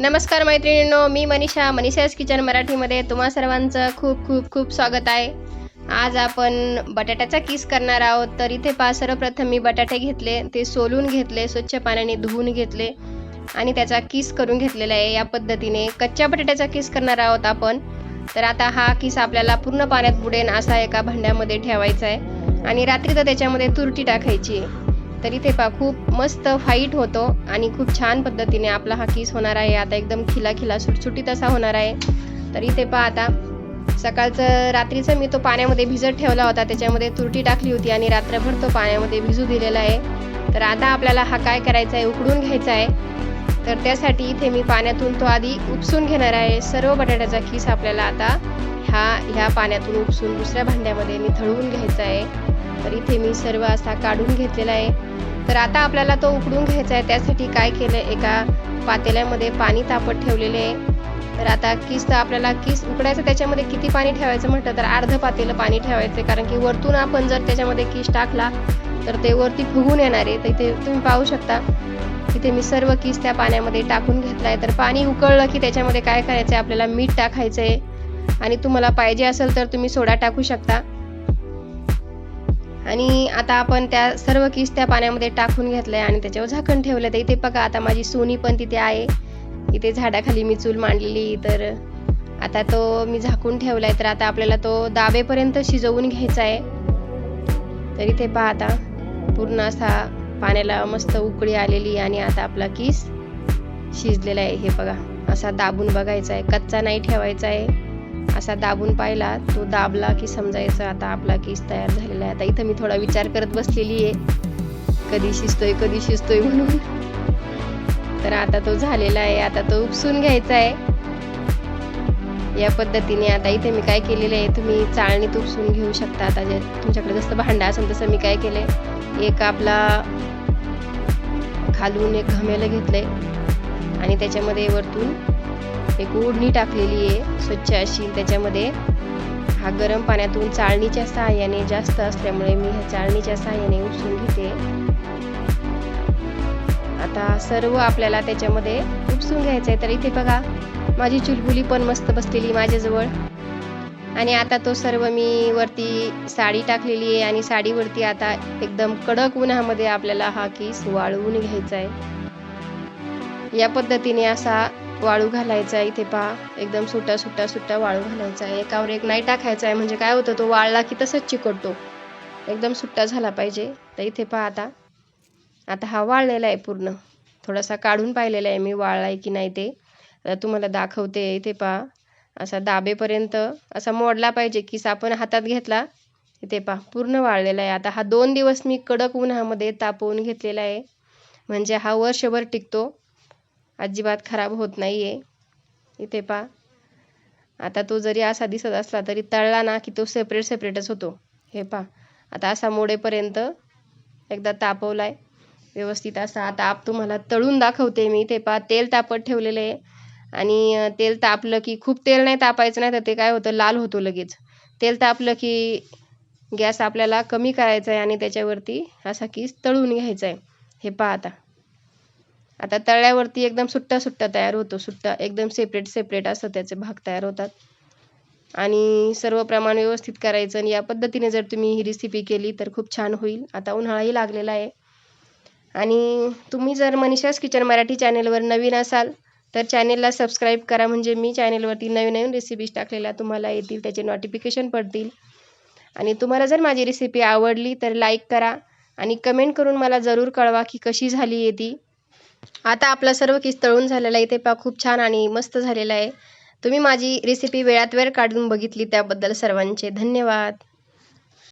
नमस्कार मैत्रिणींनो मी मनीषा मनीषाज किचन मराठीमध्ये तुम्हा सर्वांचं खूप खूप खूप स्वागत आहे. आज आपण बटाट्याचा किस करणार आहोत तर इथे पा सर्वप्रथम मी बटाटे घेतले ते सोलून घेतले स्वच्छ पाण्याने धुवून घेतले आणि त्याचा किस करून घेतलेला आहे. या पद्धतीने कच्च्या बटाट्याचा किस करणार आहोत आपण. तर आता हा किस आपल्याला पूर्ण पाण्यात बुडेन असा एका भांड्यामध्ये ठेवायचा आहे. आणि रात्री तर त्याच्यामध्ये तुरटी टाकायची आहे. तर इथे पहा खूप मस्त फाईट होतो आणि खूप छान पद्धतीने आपला हा किस होणार आहे. आता एकदम खिला खिला सुटसुटीत असा होणार आहे. तर इथे पहा आता सकाळचं रात्रीचं मी तो पाण्यामध्ये भिजत ठेवला होता. त्याच्यामध्ये तुरटी टाकली होती आणि रात्रभर तो पाण्यामध्ये भिजू दिलेला आहे. तर आता आपल्याला हा काय करायचा आहे उकडून घ्यायचा आहे. तर त्यासाठी इथे मी पाण्यातून तो आधी उपसून घेणार आहे. सर्व बटाट्याचा किस आपल्याला आता ह्या ह्या पाण्यातून उपसून दुसऱ्या भांड्यामध्ये निथळवून घ्यायचा आहे. तर इथे मी सर्व असा काढून घेतलेला आहे. तर आता आपल्याला तो उकडून घ्यायचा आहे त्यासाठी काय केलं एका पातेल्यामध्ये पाणी तापत ठेवलेले आहे. तर आता किस तर आपल्याला किस उकडायचं त्याच्यामध्ये किती पाणी ठेवायचं म्हटलं तर अर्ध पातेलं पाणी ठेवायचं कारण की वरतून आपण जर त्याच्यामध्ये किस टाकला तर ते वरती फुगून येणार आहे. तर इथे तुम्ही पाहू शकता इथे मी सर्व किस त्या पाण्यामध्ये टाकून घेतला आहे. तर पाणी उकळलं की त्याच्यामध्ये काय करायचं आहे आपल्याला मीठ टाकायचं आहे. आणि तुम्हाला पाहिजे असेल तर तुम्ही सोडा टाकू शकता. आणि आता आपण त्या सर्व किस त्या पाण्यामध्ये टाकून घेतलंय आणि त्याच्यावर झाकण ठेवलं तर इथे बघा आता माझी सोनी पण तिथे आहे. इथे झाडाखाली मी चूल मांडलेली. तर आता तो मी झाकून ठेवलाय. तर आता आपल्याला तो दाबेपर्यंत शिजवून घ्यायचा आहे तर इथे पहा आता पूर्ण असा पाण्याला मस्त उकळी आलेली आणि आता आपला किस शिजलेला आहे. हे बघा असा दाबून बघायचा आहे कच्चा नाही ठेवायचा आहे असा दाबून पाहिला तो दाबला की समजायचं आता आपला केस तयार झालेला आहे. आता इथं मी थोडा विचार करत बसलेली आहे. कधी शिजतोय कधी शिजतोय म्हणून. तर आता तो झालेला आहे आता तो उपसून घ्यायचा आहे. या पद्धतीने आता इथे मी काय केलेलं आहे तुम्ही चाळणीत उपसून घेऊ शकता. आता जे तुमच्याकडे जसं भांडा असेल तसं मी काय केलंय एक आपला खालून एक घमेलं घेतलंय. आणि त्याच्यामध्ये वरतून एक ओढणी टाकलेली आहे स्वच्छ अशी त्याच्यामध्ये. हा गरम पाण्यातून चाळणीच्या सहाय्याने जास्त असल्यामुळे मी ह्या चाळणीच्या सहाय्याने उपसून घेते. आता सर्व आपल्याला त्याच्यामध्ये उपसून घ्यायचं आहे तर इथे बघा माझी चुलबुली पण मस्त बसलेली माझ्याजवळ. आणि आता तो सर्व मी वरती साडी टाकलेली आहे आणि साडीवरती आता एकदम कडक उन्हामध्ये आपल्याला हा किस वाळवून घ्यायचा आहे. या पद्धतीने असा वाळू घालायचा आहे. इथे पहा एकदम सुट्टा सुट्टा सुट्टा वाळू घालायचा आहे. एकावर एक नाही टाकायचा आहे. म्हणजे काय होतं तो वाळला की तसंच चिकटतो. एकदम सुट्टा झाला पाहिजे. तर इथे पहा आता. आता हा वाळलेला आहे पूर्ण. थोडासा काढून पाहिलेला आहे मी वाळला आहे की नाही ते. आता तुम्हाला दाखवते. इथे पहा. असा दाबेपर्यंत असा मोडला पाहिजे की आपण हातात घेतला. इथे पहा पूर्ण वाळलेला आहे. आता हा दोन दिवस मी कडक उन्हामध्ये तापवून घेतलेला आहे. म्हणजे हा वर्षभर टिकतो. अजिबात खराब होत नाही आहे इथे पहा. आता तो जरी असा दिसत असला तरी तळला ना की तो सेपरेट सेपरेटच होतो. हे पहा. आता असा मोडेपर्यंत एकदा तापवला आहे व्यवस्थित असा. आता आप तुम्हाला तळून दाखवते मी. ते पहा तेल तापत ठेवलेलं आहे. आणि तेल तापलं की खूप तेल नाही तापायचं नाही तर ते काय होतं लाल होतो लगेच. तेल तापलं की गॅस आपल्याला कमी करायचा आहे आणि त्याच्यावरती असा की तळून घ्यायचा आहे हे पहा आता. आता तळल्यावरती एकदम सुट्टा सुट्टा तयार होतो सुट्टा एकदम सेपरेट सेपरेट असं त्याचे भाग तयार होतात. आणि सर्व प्रमाण व्यवस्थित करायचं आणि या पद्धतीने जर तुम्ही ही रेसिपी केली तर खूप छान होईल. आता उन्हाळाही लागलेला आहे. आणि तुम्ही जर मनीषास किचन मराठी चॅनेलवर नवीन असाल तर चॅनेलला सबस्क्राईब करा. म्हणजे मी चॅनेलवरती नवीन नवीन रेसिपीज टाकलेल्या तुम्हाला येतील त्याचे नोटिफिकेशन पडतील. आणि तुम्हाला जर माझी रेसिपी आवडली तर लाईक करा. आणि कमेंट करून मला जरूर कळवा की कशी झाली आहे ती. आता आपला सर्व किस तळून झालेला आहे ते पहा खूप छान आणि मस्त झालेला आहे. तुम्ही माझी रेसिपी वेळात वेळ काढून बघितली त्याबद्दल सर्वांचे. धन्यवाद.